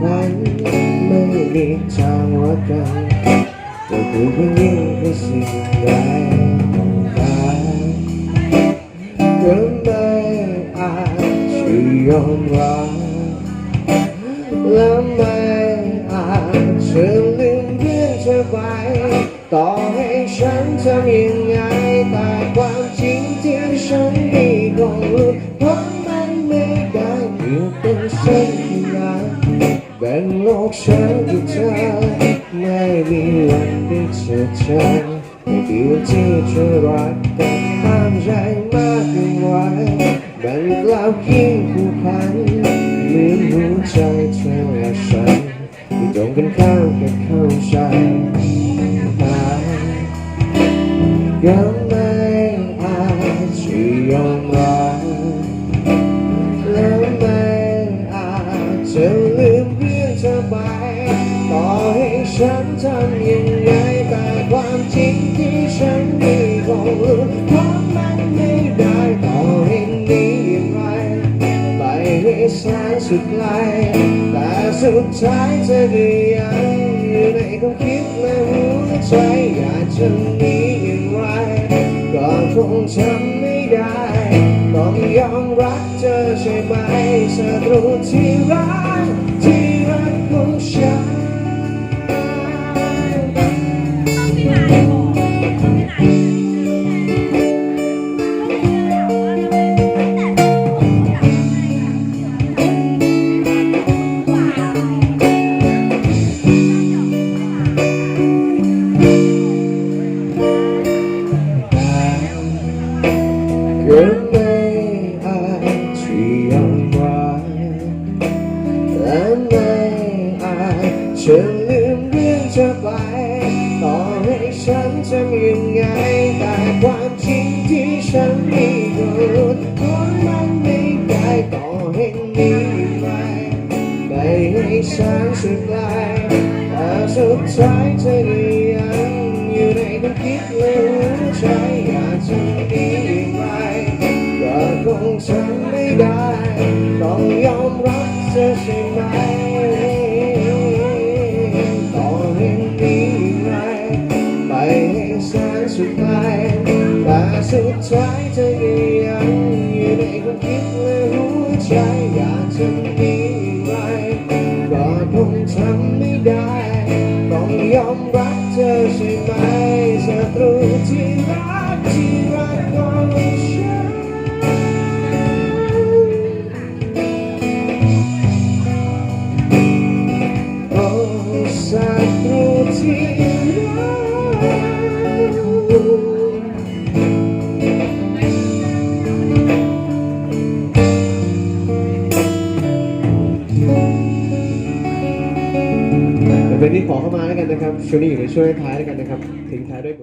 ฝันไม่มีทางรักกันแต่คือคนยิ่งคือสิ่งใดก็ไม่อาจจะยอมรับและไม่อาจจะลืมเรื่องเธอไปต่อให้ฉันทำยัง ส้นทาแบ่งโลกฉันกับเธอไม่มีวันได้เจอเธอในเดียวที่จะรักกันห้ามใจมากเกินไว้มันกลับยิ่งผูกพันเหมือนหัวใจเธอและฉันที่ตรงกันข้ามกันเข้าใจก็ไม่อา จะลืมเรื่องเธอไปต่อให้ฉันทำยังไงแต่ความจริงที่ฉันมีก็รู้เพราะมันไม่ได้ต่อให้นีอย่างไรไปให้แสนสุดไกลแต่สุดท้ายเธอก็ยังอยู่ในความคิดและหัวใจอยากจะหนี ศัตรูที่รักที่รักของฉัน จจะลืมเรื่องเธอไป ต่อให้ฉันทำยังไง แต่ความจริงที่ฉันมีก็รู้ว่ามันไม่ได้ต่อให้หนีไปไปให้ฉันสุดไกลแต่สุดท้ายเธอยังอยู่ในความคิดและหัวใจอยากจะหนีไปก็คงทำไม่ได้ ต้องยอมรับเธอใช่ไหม สนสุดท้ายแต่สุดท้าย นที่ขอเข้ามาแล้วกันนะครับช่วงนี้อยู่ในช่วงท้ายแล้วกันนะครับทิ้งท้ายด้วย